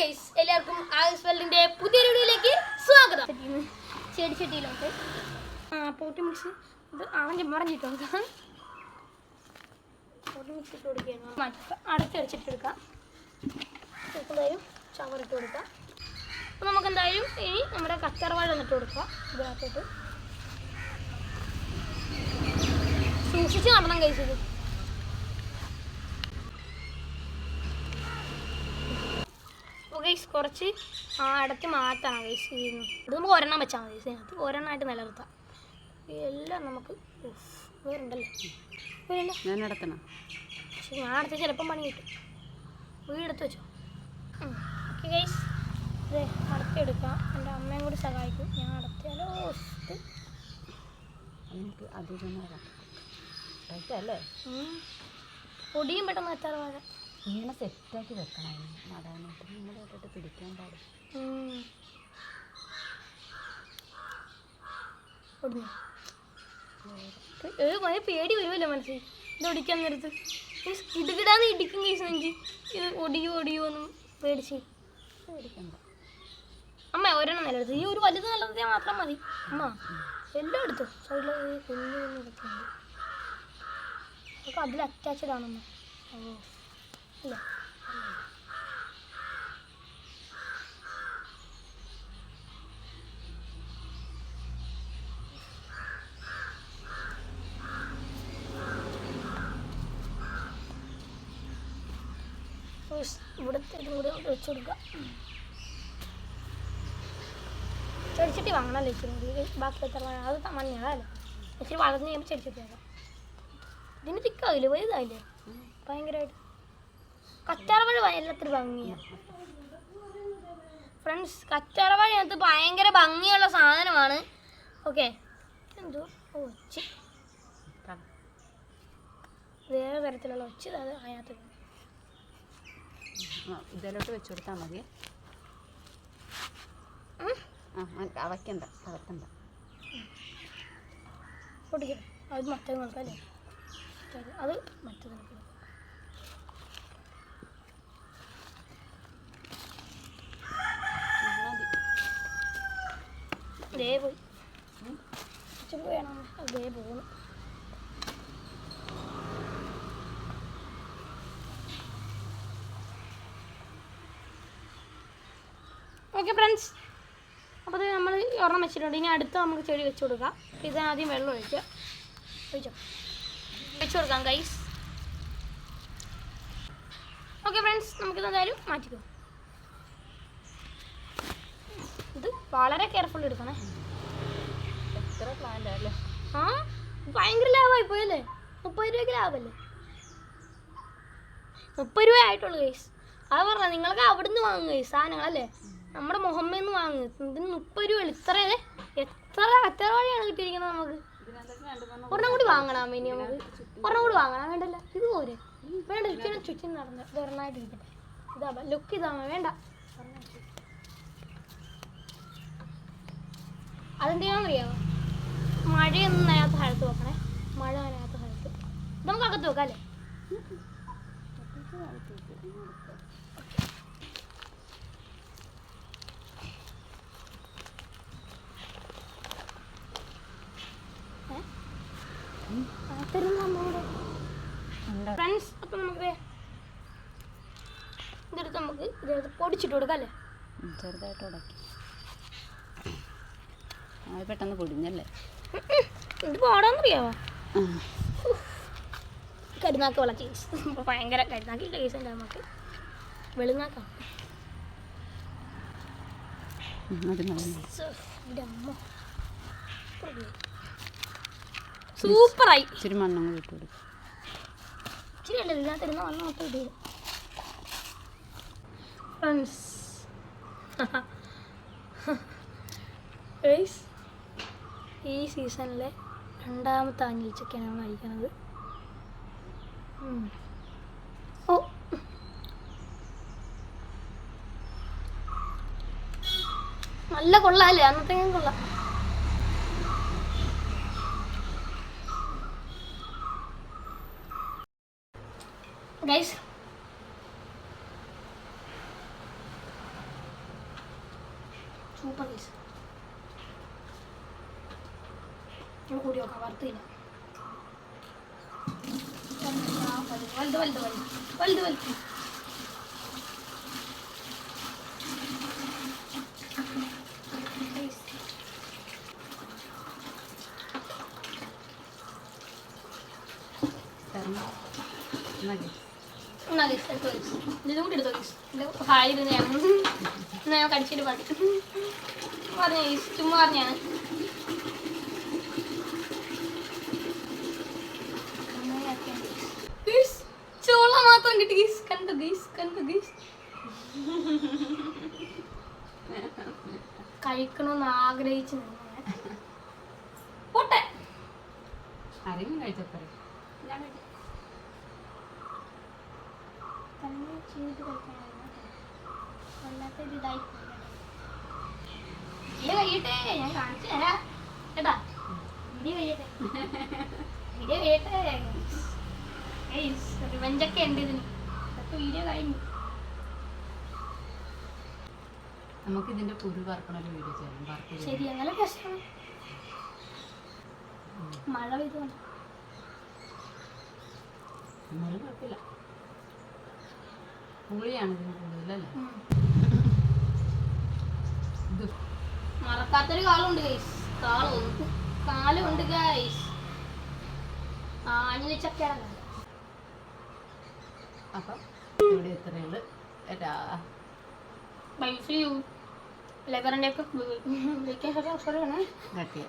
Guys എല്ലാവർക്കും ആയുസ് വേൾഡിന്റെ പുതിയ വീഡിയോയിലേക്ക് സ്വാഗതം. ചെടി ചട്ടിയിലോട്ട് പോട്ടി മിക്സ് ഇത് അവന്റെ മറിഞ്ഞിട്ട് കൊടുക്കാം പോട്ടി മിക്സ് ഇട്ട് കൊടുക്കുകയാണ് അടച്ചടിച്ചിട്ട് എടുക്കാം എന്തായാലും ചവറിട്ട് കൊടുക്കാം. അപ്പോൾ നമുക്ക് എന്തായാലും ഇനി നമ്മുടെ കച്ചറവാഴ ഇട്ട് കൊടുക്കാം ഇതിനകത്തോട്ട്. സൂക്ഷിച്ച് നടണം കഴിച്ചത് അപ്പോൾ ഗൈസ് കുറച്ച് ആ അടച്ച് മാറ്റണം ഗൈസ് ഇത് നമുക്ക് ഒരെണ്ണം വെച്ചാൽ മതി ഗൈസ് അതിനകത്ത് ഒരെണ്ണമായിട്ട് നിലനിർത്താം. എല്ലാം നമുക്ക് വേറുണ്ടല്ലേ. ഞാൻ നടത്തണം. പക്ഷെ ഞാൻ അടുത്ത് ചിലപ്പം പണി കിട്ടും. വീടെടുത്ത് വെച്ചോ. ഓക്കെ ഗൈസ് ഇത് അടത്തിയെടുക്കാം എന്റെ അമ്മയും കൂടി സഹായിക്കും. ഞാൻ അടത്തിയാലോ എനിക്ക് അധികം നേരം. പൊടിയും പെട്ടെന്ന് എത്താറ് വാഴ ഇങ്ങനെ സെറ്റാക്കി വെക്കണം. നടാനായിട്ട് നമ്മൾ തൊട്ടിട്ട് പിടിക്കാൻ പാടില്ല. ഭയ പേടി വരുമല്ലോ മനസ്സിൽ ഇത് ഒടിക്കാൻ നേരത്ത്. ഇടുകിടാന്ന് ഇടിക്കും കേസ് എനിക്ക് ഇത് ഒടിയോ ഒടിയോ ഒന്നും പേടിച്ച്. പേടിക്കണ്ട. അമ്മ ഒരെണ്ണം നിലത്ത് ഈ ഒരു വലുത് നിലനിർത്തിയാൽ മാത്രം മതി. അമ്മ എല്ലാം എടുത്തു. സൈഡിൽ കുഞ്ഞു കുഞ്ഞു അതൊക്കെ അതിൽ അറ്റാച്ചഡാണമ്മ ഓ. ഇവിടുത്തെ കൂടെ കൂടി അങ്ങോട്ട് വെച്ച് കൊടുക്കാം ചെടിച്ചട്ടി വാങ്ങണമല്ലോ ഇച്ചിരി കൂടി? ബാക്കി എത്ര? അത് മഞ്ഞളല്ലേ? ഇച്ചിരി വളർന്ന് കഴിയുമ്പോൾ ചെടിച്ചട്ടി ആകാം ഇതിന് തിക്കാവില്ലേ വലുതായില്ലേ ഭയങ്കരമായിട്ട്. കറ്റാറവാഴ എല്ലാത്തിനും ഭംഗിയാണ് ഫ്രണ്ട്സ് കറ്റാറവാഴ അതിനകത്ത് ഭയങ്കര ഭംഗിയുള്ള സാധനമാണ്. ഓക്കെ എന്തോ ഒച്ച. വേറെ തരത്തിലുള്ള ഒച്ചി അത് അതിനകത്ത് ഇതിലോട്ട് വെച്ച് കൊടുത്താൽ മതി. ഉം. ആ മ- അവയ്ക്കണ്ട അകത്തണ്ട പൊട്ടിക്കണം അത് അത് മറ്റേത് നോക്കാം മതി ദേ പോയി വേണം? അതേ പോകണം ഓക്കെ ഫ്രണ്ട്സ് അപ്പോൾ ഇത് നമ്മൾ ഒരെണ്ണം വെച്ചിട്ടുണ്ട്. ഇനി അടുത്ത് നമുക്ക് ചെടി വെച്ച് കൊടുക്കാം. ഇത് ആദ്യം വെള്ളം ഒഴിക്കുക ഒഴിച്ചോ. വെച്ച് കൊടുക്കാം ഗൈസ് ഓക്കെ ഫ്രണ്ട്സ് നമുക്കിത് എന്തായാലും മാറ്റിക്കോ ഇത് വളരെ കെയർഫുൾ എടുക്കണേ. എത്ര പ്ലാന്റ് അല്ലേ? ആ ഭയങ്കര ലാഭമായി പോയല്ലേ? മുപ്പത് രൂപയ്ക്ക് ലാഭമല്ലേ മുപ്പത് രൂപ ആയിട്ടുള്ളൂ ഗൈസ് അത് പറഞ്ഞ നിങ്ങൾക്ക് അവിടുന്ന് വാങ്ങുക ഗൈസ് സാധനങ്ങളല്ലേ? നമ്മുടെ മുഹമ്മയിൽ നിന്ന് വാങ്ങുക ഇതിന് മുപ്പത് രൂപ ഇത്ര എത്ര എത്ര വഴിയാണ് കിട്ടിയിരിക്കുന്നത് നമുക്ക്? ഒരെണ്ണം കൂടി വാങ്ങണം ഇനി നമുക്ക്. ഒരെണ്ണം കൂടി വാങ്ങണം. വേണ്ടല്ല. ഇത് പോരെ. വേണ്ട ചുറ്റിനും നടന്ന് ഒരെണ്ണമായിട്ട് ഇരിക്കട്ടെ ഇതാ ലുക്ക് ഇതാ വേണ്ട. അതെന്തിനാണെന്നറിയാമോ മഴയൊന്നും നനയാത്ത സ്ഥലത്ത് വെക്കണേ മഴ നനയാത്ത സ്ഥലത്ത് നമുക്കകത്ത് നമുക്ക് അകത്ത് വെക്കാം അല്ലേ? ഫ്രണ്ട്സ് അപ്പം നമുക്ക് ഇതെടുത്ത് നമുക്ക് ഇതെടുത്ത് പൊടിച്ചിട്ട് കൊടുക്കാം അല്ലേ? ചെറുതായിട്ട് ഉടക്കി അത് പെട്ടെന്ന് പൊടിഞ്ഞല്ലേ? ഇത് പാടാന്നറിയാവോ? കരുനാക്ക് വള കേസ് ഭയങ്കര കരുനാക്കില്ല കേസ് ഉണ്ട് നമുക്ക് മതി. സൂപ്പറായി. ഇച്ചിരി മണ്ണും കൂടി ഇട്ട് കൊടുക്കും. ഇച്ചിരി ഉണ്ട് ഇതിനകത്തിരുന്ന മണ്ണ് മൊത്തം ഇട്ട് ഫ്രണ്ട്സ് ഗൈസ് സീസണിലെ രണ്ടാമത്തെ ആഞ്ഞിലിച്ചൊക്കെയാണ് നമ്മൾ കഴിക്കുന്നത് ഓ. നല്ല കൊള്ളാല്ലേ? അന്നത്തേക്കും കൊള്ളാം. ഗൈസ് സൂപ്പർ പീസ് കൂടി നോക്കാം വറുത്തില്ല വലുത് വലുത് വലുത് വലുത് വലുത് Guys, തരണം മതി എന്നാ guys, എടുത്തോ guys. ഇതും കൂടി എടുത്തോ guys. ഹായ് ഞാൻ കടിച്ചിട്ട് പാടി പറഞ്ഞു ചുമ്മാ പറഞ്ഞാണ് കിട്ടി ഗീസ് കണ്ടു ഗീസ് കണ്ടു ഗീസ് കഴിക്കണമെന്ന് ആഗ്രഹിച്ചു. പോട്ടെ ആരെങ്കിലും കഴിച്ചപ്പോരെ ഞാൻ കഴിച്ചു. തന്നെ ചെയ്ത് കഴിക്കാനായിരുന്നു. വല്ലാത്തൊരു ഇതായി പോയി. വീഡിയോ കഴിയട്ടെ ഞാൻ കാണിച്ചു തരാം കേട്ടാ വീഡിയോ കഴിയട്ടെ വീഡിയോ കഴിയട്ടെ റിവഞ്ചൊക്കെ ഉണ്ട് ഇതിന്. അതൊക്കെ വീഡിയോ കഴിഞ്ഞു നമുക്ക് ഇതിന്റെ കുരു വറക്കണൊരു വീഡിയോ ചെയ്യാം. ശരി അങ്ങനെ പ്രശ്നം മഴ പെയ്തുകൊണ്ട് എന്നാലും കുഴപ്പമില്ല. പുളിയാണ് ഇതിന് കൂടുതലല്ലേ? ഇത്. മറക്കാത്തൊരു കാളുണ്ട് ഗൈസ് കാളുണ്ട്. കാലുണ്ട് ഗൈസ് ചക്കര അപ്പം ഇവിടെ ഇത്രയുള്ളു ഏട്ടാ ബൈ സി യു ഒക്കെ വിളിക്കാൻ ശേഷം ഓക്കെ.